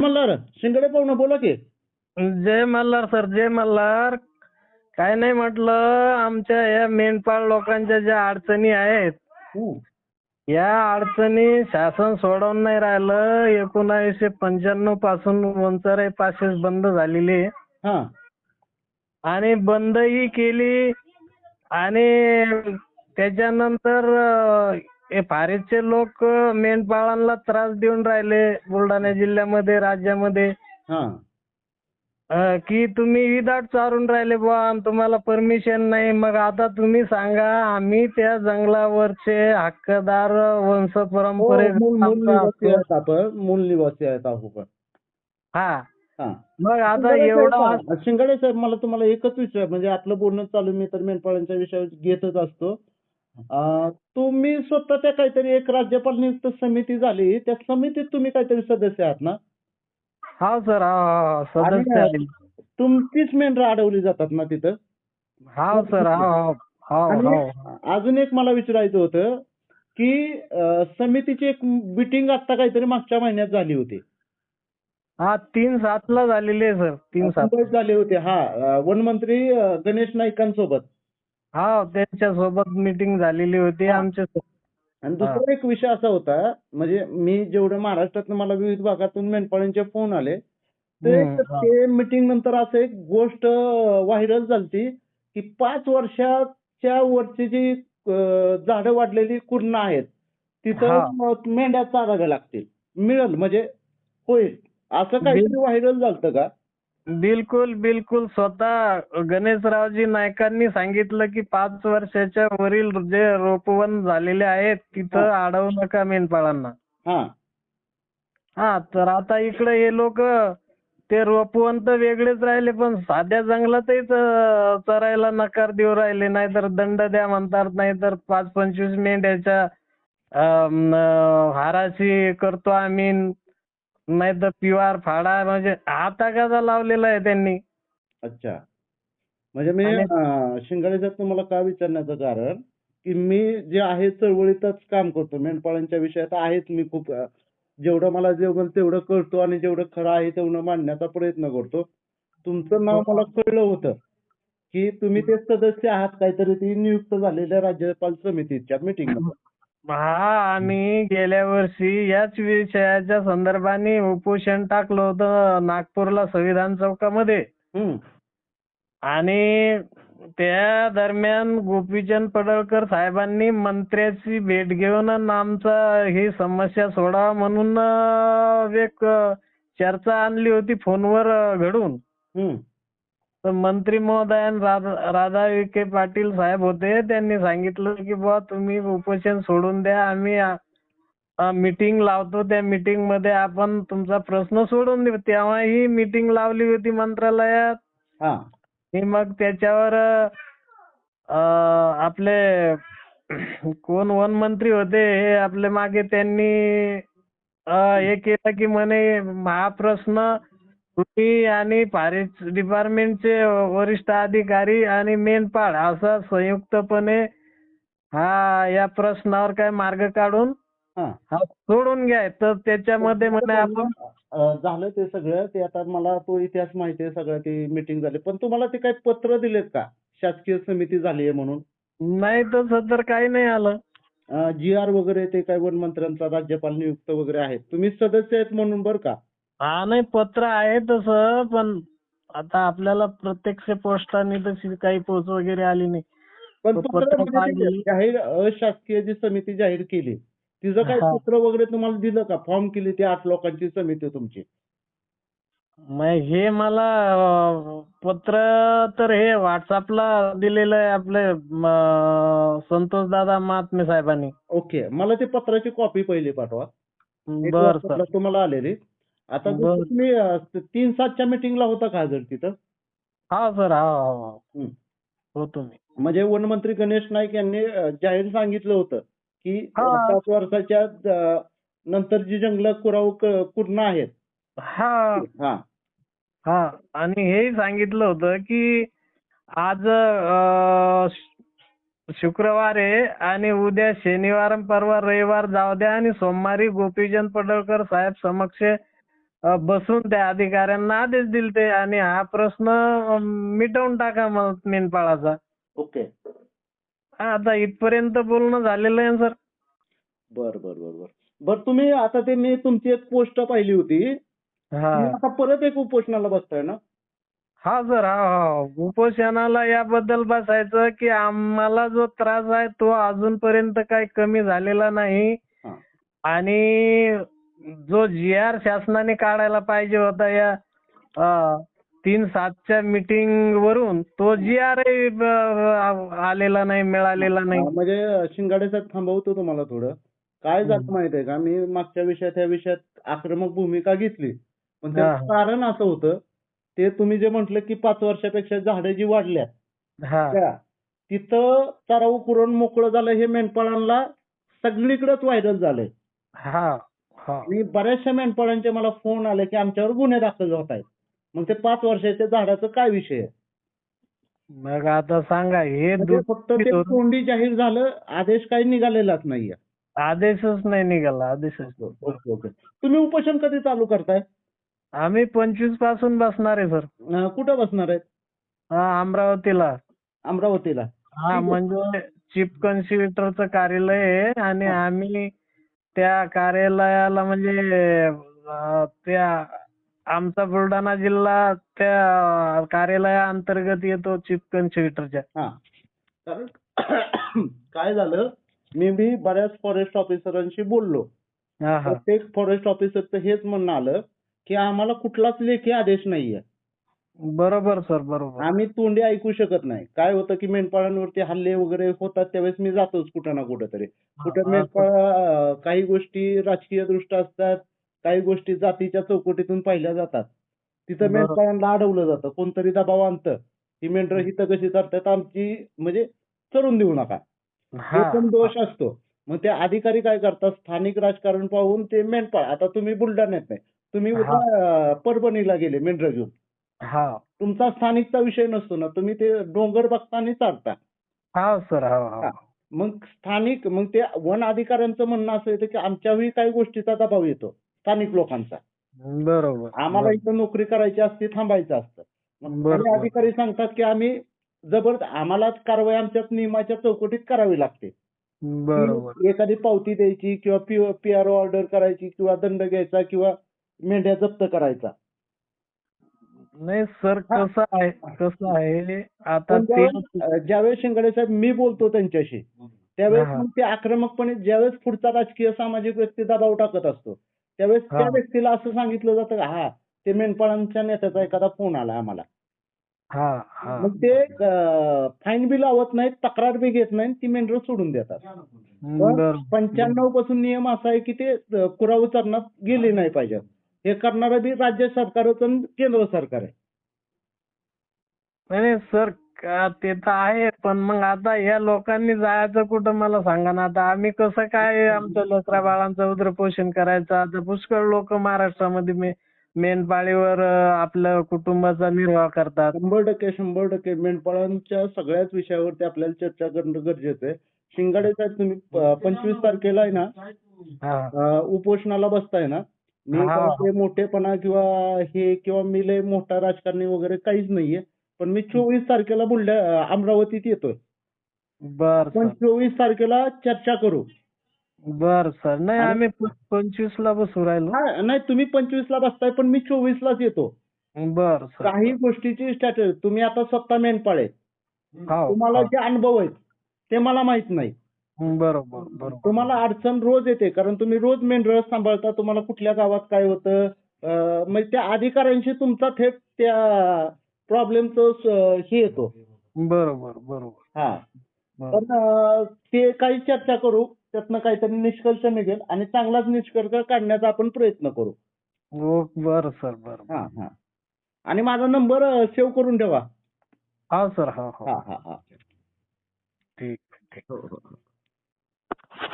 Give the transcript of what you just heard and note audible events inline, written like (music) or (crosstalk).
मल्हार शिंगडे पाहुणं बोला की. जय मल्हार सर जय मल्हार. काय नाही म्हटलं आमच्या या मेंढपाळ लोकांच्या ज्या अडचणी आहेत हं. या अडचणी शासन सोडवून नाही राहिलं. एकोणावीसशे पंच्याण्णवपासून वंचराई पासेस बंद झालेली. हा. आणि बंदही केली. आणि त्याच्यानंतर फारीचे लोक मेंढपाळांना त्रास देऊन राहिले बुलढाणा जिल्ह्यामध्ये राज्यामध्ये. हा. की तुम्ही विदाट चारून राहिले बुवा तुम्हाला परमिशन नाही. मग आता तुम्ही सांगा आम्ही त्या जंगलावरचे हक्कदार वंश हो, परंपरे मूल निवासी आहेत आपण. हा. मग आता एवढा शिंगाडे साहेब मला तुम्हाला एकच विचार म्हणजे आपलं बोलणं चालू मी तर मेंढपाळांच्या विषयावर घेतच असतो. अं, तुम्ही स्वतःच्या काहीतरी एक राज्यपाल नियुक्त समिती झाली त्या समितीत तुम्ही काहीतरी सदस्य आहात ना? हा सर हा हा सदस्य आहे. तुमचीच मेंढरं अडवली जातात ना तिथं? हा सर हा हा हा आणि हा अजून एक मला विचारायचं होतं की अं, समितीची एक मिटिंग आता काहीतरी मागच्या महिन्यात झाली होती. हा तीन सातला झालेली आहे सर तीन सात. मुंबईत झाले होते. हा अं, वनमंत्री अं, गणेश नाईकांसोबत. हा त्यांच्यासोबत मीटिंग झालेली होती हा. आमच्या आणि दुसरा एक विषय असा होता म्हणजे मी जेवढं महाराष्ट्रातनं मला विविध भागातून मेंढपाळांचे फोन आले ते हम्म, हा. ते मिटिंग नंतर असं एक गोष्ट व्हायरल झालती की पाच वर्षाच्या वरची जी अं, झाडं वाढलेली कुर्ण आहेत तिथं. मग मेंढ्या चाराव्या लागतील मिळेल म्हणजे होईल असं काहीतरी व्हायरल झालतं का बिलकुल बिलकुल. स्वतः गणेशरावजी नायकांनी सांगितलं की पाच वर्षाच्या वरील जे रोपवन झालेले आहेत तिथं अडवू नका मेंढपाळांना. हा. हा तर आता इकडे हे लोक ते रोपवन तर वेगळेच राहिले पण साध्या जंगलातही चरायला नकार देऊ राहिले. नाहीतर दंड द्या म्हणतात नाहीतर पाच पंचवीस मेंढ्याच्या हाराशी करतो आम्ही. नाहीतर पिवार फाडा म्हणजे हाता कसा लावलेला आहे त्यांनी. अच्छा. म्हणजे मी आणि- अं, शिंगाडे साहेब तुम्हाला का विचारण्याचं कारण की मी जे आहे चळवळीतच काम करतो. मेंढपाळांच्या विषयात आहेच मी खूप जेवढं मला जेवढं तेवढं करतो आणि जेवढं खरं आहे तेवढं मांडण्याचा प्रयत्न करतो. तुमचं नाव मला कळलं होतं की तुम्ही ते सदस्य आहात काहीतरी ती नियुक्त झालेल्या राज्यपाल समितीच्या मीटिंग हा आम्ही गेल्या वर्षी याच विषयाच्या संदर्भाने उपोषण टाकलं होतं नागपूरला संविधान चौकामध्ये. आणि त्या दरम्यान गोपीचंद पडळकर साहेबांनी मंत्र्याची भेट घेऊन आमचा ही समस्या सोडावा म्हणून एक चर्चा आणली होती फोनवर घडून. तर मंत्री महोदयान राधा राधा विखे पाटील साहेब होते त्यांनी सांगितलं की बुवा तुम्ही उपोषण सोडून द्या आम्ही मीटिंग लावतो त्या मीटिंगमध्ये आपण तुमचा प्रश्न सोडून देऊ. तेव्हा ही मीटिंग लावली होती मंत्रालयात. हा. आणि मग त्याच्यावर आपले कोण वन मंत्री होते हे आपले मागे त्यांनी हे केलं की म्हणे हा प्रश्न तुम्ही आणि फॉरेस्ट डिपार्टमेंटचे वरिष्ठ अधिकारी आणि मेनपाड असं संयुक्तपणे हा या प्रश्नावर काय मार्ग काढून हा. हा सोडून घ्या. तर त्याच्यामध्ये म्हणे आपण अं, झालं ते सगळं. ते आता मला तो इतिहास माहिती आहे सगळं. ती मीटिंग झाली. पण तुम्हाला ते काही पत्र दिलेत का? शासकीय समिती झाली आहे म्हणून. नाही तसं तर काही नाही आलं. जी आर वगैरे ते काय वन मंत्र्यांचा राज्यपाल नियुक्त वगैरे आहेत. तुम्ही सदस्य आहेत म्हणून बरं का? हा नाही पत्र आहे तसं पण आता आपल्याला प्रत्यक्ष पोस्टाने तशी काही पोच वगैरे आली नाही. पण तो पत्र पत्र ते पाहिजे. जाहीर अशासकीय जी समिती जाहीर केली तिचं काही हा. पत्र वगैरे तुम्हाला दिलं का? फॉर्म केली ती आठ लोकांची समिती तुमची? मग हे मला अं, पत्र तर हे व्हॉट्सअपला दिलेलं आहे आपले संतोष दादा महात्मे साहेबांनी. ओके मला ते पत्राची कॉपी पहिली पाठवा. एक बर सर. WhatsApp ला तुम्हाला आलेली. आता बरं. तुम्ही अं, तीन सातच्या मीटिंगला होता का जर तिथं हा सर हा हा हा हं. होतो मी म्हणजे वनमंत्री गणेश नाईक यांनी अं, जाहीर सांगितलं होतं की हा. अं, पाच वर्षाच्या अं, नंतर जी जंगल कुराव क- कुरण आहेत हा हा हा आणि हेही सांगितलं होतं की आज अं, शु- शुक्रवार आहे आणि उद्या शनिवार आणि परवा रविवार जाऊ द्या आणि सोमवारी गोपीचंद पडळकर साहेब समक्ष बसून त्या अधिकाऱ्यांना आदेश दिलते आणि हा प्रश्न मिटवून टाका मग मेंढपाळाचा ओके. आता इथपर्यंत बोलणं झालेलं आहे सर? बर बर बर बर. बर तुम्ही आता ते मी तुमची एक पोस्ट पाहिली होती. हा. आता परत एक उपोषणाला बसताय ना? हा सर हा हा उपोषणाला याबद्दल बसायचं की आम्हाला जो त्रास आहे तो अजूनपर्यंत काही कमी झालेला नाही. आणि जो जी आर शासनाने काढायला पाहिजे होता या अ, तीन सातच्या मीटिंग वरून तो जी आर आलेला नाही मिळालेला नाही. हा, म्हणजे शिंगाडे साहेब थांबवतो तुम्हाला थोडं. काय झालं माहितीये का? मी मागच्या विषयात ह्या विषयात आक्रमक भूमिका घेतली. पण त्याचं हा. कारण असं होतं ते तुम्ही जे म्हटलं की पाच वर्षापेक्षा झाडं जी वाढल्यात हा. त्या तिथं चराऊ पुरण मोकळं झालं हे मेंढपाळांना सगळीकडेच व्हायरल झालंय. हा. आणि बऱ्याचशा मेंढपाळांचे मला फोन आले की आमच्यावर गुन्हे दाखल होत आहेत. मग ते पाच वर्षाच्या झाडाचं काय विषय आहे? मग आता सांगा हे म्हणजे फक्त ते दोन- तोंडी जाहीर झालं आदेश काही निघालेलाच नाहीये. आदेशच नाही निघाला आदेशच ओके ओके. तुम्ही उपोषण कधी चालू करताय? आम्ही पंचवीसपासून बसणार आहे सर. अं, कुठं बसणार आहेत? हा अमरावतीला. अमरावतीला. हा म्हणजे चीफ कन्सिलेटरचं कार्यालय आहे आणि आम्ही त्या कार्यालयाला म्हणजे त्या आमचा बुलढाणा जिल्हा त्या कार्यालयाअंतर्गत येतो चीफ कन्सिलेटरच्या हा. कारण (coughs) काय झालं मी बी बऱ्याच फॉरेस्ट ऑफिसरांशी बोललो. हा हा. प्रत्येक फॉरेस्ट ऑफिसरचं हेच म्हणणं आलं की आम्हाला कुठलाच लेखी आदेश नाहीये. बरोबर सर बरोबर. आम्ही तोंडी ऐकू शकत नाही. काय होतं की मेंढपाळांवरती हल्ले वगैरे होतात त्यावेळेस मी जातोच कुठं ना कुठं तरी कुठं मेंढपाळ काही गोष्टी राजकीय दृष्ट्या असतात काही गोष्टी जातीच्या चौकटीतून पाहिल्या जातात. तिथं. मेंढपाळांना अडवलं जातं. कोणतरी दबाव आणतं. ही मेंढरं हिथं कशी करतात आमची म्हणजे चरून देऊ नका. हा पण दोष असतो. मग ते अधिकारी काय करतात? स्थानिक राजकारण पाहून ते मेंढपाळ आता तुम्ही बुलढाण्यात नाही. तुम्ही परभणीला गेले मेंढरं घेऊन. हा. तुमचा स्थानिकचा विषय नसतो ना तुम्ही ते डोंगर बघता आणि चालता. हा सर हा हा. मग स्थानिक मग ते वन अधिकाऱ्यांचं म्हणणं असं येतं की आमच्याही काही गोष्टीचा दबाव येतो स्थानिक लोकांचा. बरोबर. आम्हाला इथं नोकरी करायची असते थांबायचं असतं. मग अधिकारी सांगतात की आम्ही जबर आम्हाला कारवाई आमच्या नियमाच्या चौकटीत करावी लागते. बरोबर. एखादी पावती द्यायची किंवा पी आर ऑर्डर करायची किंवा दंड घ्यायचा किंवा मेंढ्या जप्त करायचा. नाही सर. कसं आहे कसं आहे आता पण ते ज्यावेळेस ज्यावेळेस शिंगाडे साहेब मी बोलतो त्यांच्याशी त्यावेळेस हा. मग ते आक्रमकपणे ज्यावेळेस पुढचा राजकीय सामाजिक व्यक्ती दबाव टाकत असतो त्यावेळेस हा. त्या व्यक्तीला असं सांगितलं जातं का हा ते मेंढपाळांच्या नेत्याचा एखादा फोन आला आम्हाला हा हा मग ते फाईन बी लावत नाहीत तक्रार बी घेत नाहीत ती मेंढरं सोडून देतात पंच्याण्णवपासून नियम असा आहे की ते अं, कुराव चरणात गेले नाही पाहिजे हे करणारं बी राज्य सरकारच आणि केंद्र सरकार आहे. नाही सर ते तर आहे पण मग आता या लोकांनी जायचं कुठं मला सांगा ना. आता आम्ही कसं काय आमच्या लेकरा बाळांचं उद्रपोषण करायचं? आता पुष्कळ लोक महाराष्ट्रामध्ये मे मेंढपाळीवर आपलं कुटुंबाचा निर्वाह करतात. शंभर टक्के शंभर टक्के. मेंढपाळांच्या सगळ्याच विषयावरती आपल्याला चर्चा करणं गरजेचं आहे. शिंगाडे साहेब तुम्ही पंचवीस तारखेला आहे ना उपोषणाला बसताय ना? मी. काय मोठेपणा किंवा हे किंवा मी लय मोठा राजकारणी वगैरे काहीच नाहीये. पण मी चोवीस तारखेला बुलढा अं, अमरावतीत येतोय. बर पण सर. चोवीस तारखेला चर्चा करू. बर सर. नाही आम्ही पंचवीस ला बसू राहिलो. हा नाही तुम्ही पंचवीस ला बसताय पण मी चोवीस लाच येतो. बर सर. काही गोष्टीची स्ट्रॅटेजी तुम्ही आता स्वतः मेंढपाळ आहे हो, तुम्हाला हो. जे अनुभव आहेत ते मला माहीत नाही. बरोबर बरोबर. तुम्हाला अडचण रोज येते कारण तुम्ही रोज मेंढरं सांभाळता तुम्हाला कुठल्या गावात काय होतं अं, मग त्या अधिकाऱ्यांशी तुमचा थेट त्या प्रॉब्लेमचं हे येतो. बरोबर बरोबर. हा. बरोबर. पण अं, ते काही चर्चा करू त्यातनं काहीतरी निष्कर्ष निघेल आणि चांगलाच निष्कर्ष काढण्याचा आपण प्रयत्न करू. हो बर सर बर हा हा. आणि माझा नंबर सेव्ह करून ठेवा. हा सर हा हो. हा हा हा. ठीक ठीक. हो, हो, हो.